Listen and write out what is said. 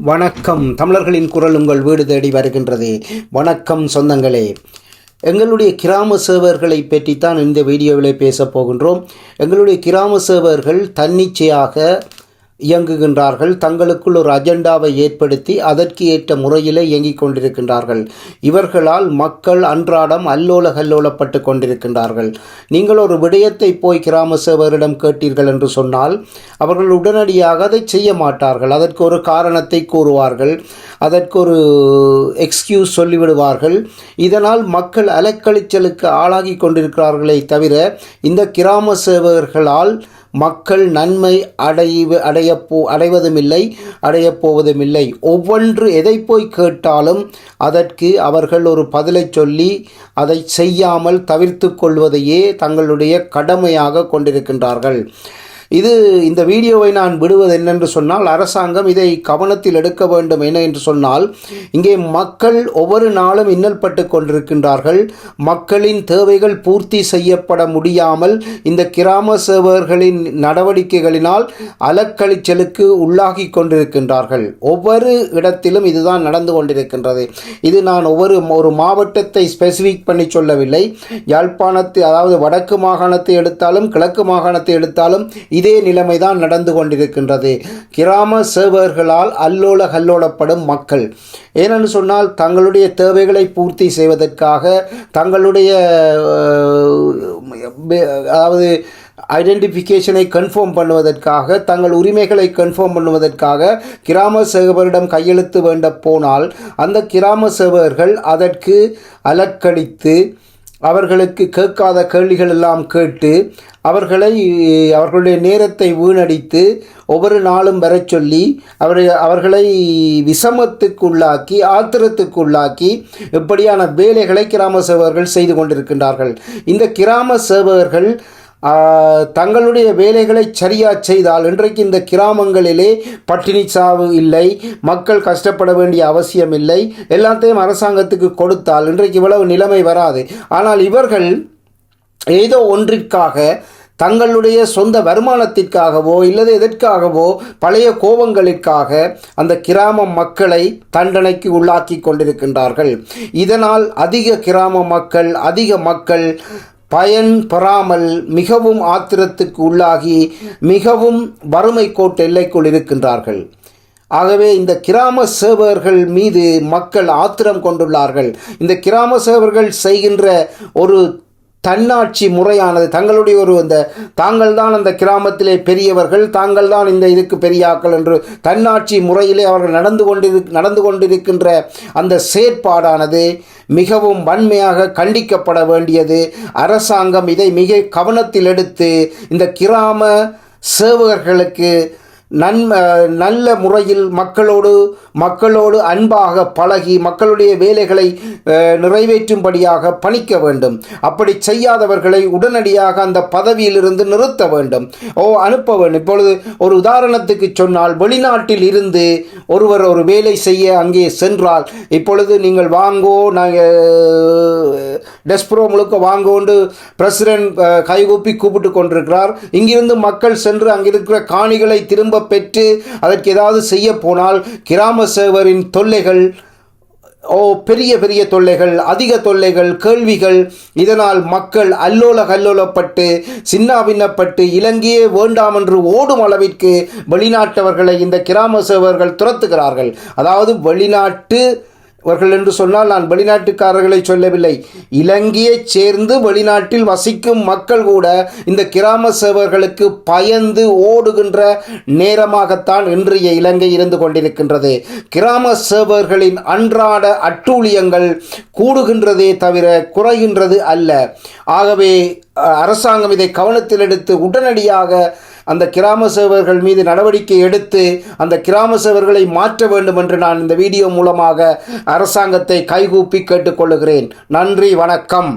வணக்கம். தமிழர்களின் குரல் உங்கள் வீடு தேடி வருகின்றது. வணக்கம் சொந்தங்களே. எங்களுடைய கிராம சேவர்களை பற்றித்தான் இந்த வீடியோவில் பேசப் போகின்றோம். எங்களுடைய கிராம சேவர்கள் தன்னிச்சையாக இயங்குகின்றார்கள். தங்களுக்குள் ஒரு அஜெண்டாவை ஏற்படுத்தி அதற்கு ஏற்ற முறையிலே இயங்கிக் கொண்டிருக்கின்றார்கள். இவர்களால் மக்கள் அன்றாடம் அல்லோல கல்லோலப்பட்டு கொண்டிருக்கின்றார்கள். நீங்கள் ஒரு விடயத்தை போய் கிராம சேவரிடம் கேட்டீர்கள் என்று சொன்னால் அவர்கள் உடனடியாக அதை செய்ய மாட்டார்கள். அதற்கு ஒரு காரணத்தை கூறுவார்கள். அதற்கு ஒரு எக்ஸ்கியூஸ் சொல்லிவிடுவார்கள். இதனால் மக்கள் அலக்களிச்சலுக்கு ஆளாகி கொண்டிருக்கிறார்களே தவிர இந்த கிராம சேவகர்களால் மக்கள் நன்மை அடைவு அடையப்போ அடைவதுமில்லை அடையப் போவதுமில்லை ஒவ்வொன்று எதை போய் கேட்டாலும் அதற்கு அவர்கள் ஒரு பதிலை சொல்லி அதை செய்யாமல் தவிர்த்து கொள்வதையே தங்களுடைய கடமையாக கொண்டிருக்கின்றார்கள். இது இந்த வீடியோவை நான் விடுவது என்னென்று சொன்னால் அரசாங்கம் இதை கவனத்தில் எடுக்க வேண்டும். என்ன என்று சொன்னால் இங்கே மக்கள் ஒவ்வொரு நாளும் இன்னல்பட்டு கொண்டிருக்கின்றார்கள். மக்களின் தேவைகள் பூர்த்தி செய்யப்பட முடியாமல் இந்த கிராம சேவர்களின் நடவடிக்கைகளினால் அலக்களிச்சலுக்கு உள்ளாகி கொண்டிருக்கின்றார்கள். ஒவ்வொரு இடத்திலும் இதுதான் நடந்து கொண்டிருக்கின்றது. இது நான் ஒவ்வொரு ஒரு மாவட்டத்தை ஸ்பெசிஃபிக் பண்ணி சொல்லவில்லை. யாழ்ப்பாணத்தை அதாவது வடக்கு மாகாணத்தை எடுத்தாலும் கிழக்கு மாகாணத்தை எடுத்தாலும் இதே நிலைமைதான் நடந்து கொண்டிருக்கின்றது. கிராம சேவகர்களால் அல்லோல கல்லோலப்படும் மக்கள். ஏனென்று சொன்னால் தங்களுடைய தேவைகளை பூர்த்தி செய்வதற்காக தங்களுடைய அதாவது ஐடென்டிஃபிகேஷனை கன்ஃபார்ம் பண்ணுவதற்காக தங்கள் உரிமைகளை கன்ஃபார்ம் பண்ணுவதற்காக கிராம சேவகரிடம் கையெழுத்து வேண்ட போனால் அந்த கிராம சேவகர்கள் அதற்கு அலக்களித்து அவர்களுக்கு கேட்காத கேள்விகள் எல்லாம் கேட்டு அவர்களை அவர்களுடைய நேரத்தை வீணடித்து ஒவ்வொரு நாளும் வர சொல்லி அவரை அவர்களை விஷமத்துக்குள்ளாக்கி ஆத்திரத்துக்குள்ளாக்கி இப்படியான வேலைகளை கிராம சேவகர்கள் செய்து கொண்டிருக்கின்றார்கள். இந்த கிராம சேவகர்கள் தங்களுடைய வேலைகளை சரியாக செய்தால் இன்றைக்கு இந்த கிராமங்களிலே பட்டினி சாவு இல்லை மக்கள் கஷ்டப்பட வேண்டிய அவசியம் இல்லை எல்லாத்தையும் அரசாங்கத்துக்கு கொடுத்தால் இன்றைக்கு இவ்வளவு நிலைமை வராது. ஆனால் இவர்கள் ஏதோ ஒன்றிற்காக தங்களுடைய சொந்த வருமானத்திற்காகவோ இல்லது எதற்காகவோ பழைய கோபங்களிற்காக அந்த கிராம மக்களை தண்டனைக்கு உள்ளாக்கி கொண்டிருக்கின்றார்கள். இதனால் அதிக கிராம மக்கள் அதிக மக்கள் பயன் பெறாமல் மிகவும் ஆத்திரத்துக்கு உள்ளாகி மிகவும் வறுமை கோட்டு எல்லைக்குள் இருக்கின்றார்கள். ஆகவே இந்த கிராம சேவகர்கள் மீது மக்கள் ஆத்திரம் கொண்டுள்ளார்கள். இந்த கிராம சேவர்கள் செய்கின்ற ஒரு தன்னாட்சி முறையானது. தங்களுடைய ஒரு அந்த தாங்கள் தான் அந்த கிராமத்திலே பெரியவர்கள் தாங்கள் தான் இந்த இதுக்கு பெரியாக்கள் என்று தன்னாட்சி முறையிலே அவர்கள் நடந்து கொண்டிரு நடந்து கொண்டிருக்கின்ற அந்த செயற்பாடானது மிகவும் வன்மையாக கண்டிக்கப்பட வேண்டியது. அரசாங்கம் இதை மிக கவனத்தில் எடுத்து இந்த கிராம சேவகர்களுக்கு நன் நல்ல முறையில் மக்களோடு மக்களோடு அன்பாக பழகி மக்களுடைய வேலைகளை நிறைவேற்றும்படியாக பணிக்க வேண்டும். அப்படி செய்யாதவர்களை உடனடியாக அந்த பதவியிலிருந்து நிறுத்த வேண்டும். ஓ அனுப்ப வேண்டும். இப்பொழுது ஒரு உதாரணத்துக்கு சொன்னால் வெளிநாட்டில் இருந்து ஒருவர் ஒரு வேலை செய்ய அங்கே சென்றால் இப்பொழுது நீங்கள் வாங்கோ நாங்கள் டெஸ்ப்ரோ முழுக்க வாங்கோண்டு பிரசிடென்ட் கைகூப்பி கூப்பிட்டு கொண்டிருக்கிறார். இங்கிருந்து மக்கள் சென்று அங்கிருக்கிற காணிகளை திரும்ப பெற்று அதற்கு ஏதாவது செய்ய போனால் கிராம சேவரின் தொல்லைகள் ஓ பெரிய பெரிய தொல்லைகள் அதிக தொல்லைகள் கேள்விகள் இதனால் மக்கள் அல்லோல கல்லோலப்பட்டு சின்னாபின்னப்பட்டு இலங்கையே வேண்டாம் என்று ஓடும் அளவிற்கு வெளிநாட்டவர்களை இந்த கிராம சேவர்கள் துரத்துகிறார்கள். அதாவது வெளிநாட்டு அவர்கள் என்று சொன்னால் நான் வெளிநாட்டுக்காரர்களை சொல்லவில்லை. இலங்கையைச் சேர்ந்து வெளிநாட்டில் வசிக்கும் மக்கள் கூட இந்த கிராம சேவர்களுக்கு பயந்து ஓடுகின்ற நேரமாகத்தான் இன்றைய இலங்கை இருந்து கொண்டிருக்கின்றது. கிராம சேவர்களின் அன்றாட அட்டூழியங்கள் கூடுகின்றதே தவிர குறைகின்றது அல்ல. ஆகவே அரசாங்கம் இதை கவனத்தில் எடுத்து உடனடியாக அந்த கிராம சேவர்கள் மீது நடவடிக்கை எடுத்து அந்த கிராம சேவர்களை மாற்ற வேண்டும் என்று நான் இந்த வீடியோ மூலமாக அரசாங்கத்தை கைகூப்பி கேட்டுக்கொள்ளுகிறேன். நன்றி வணக்கம்.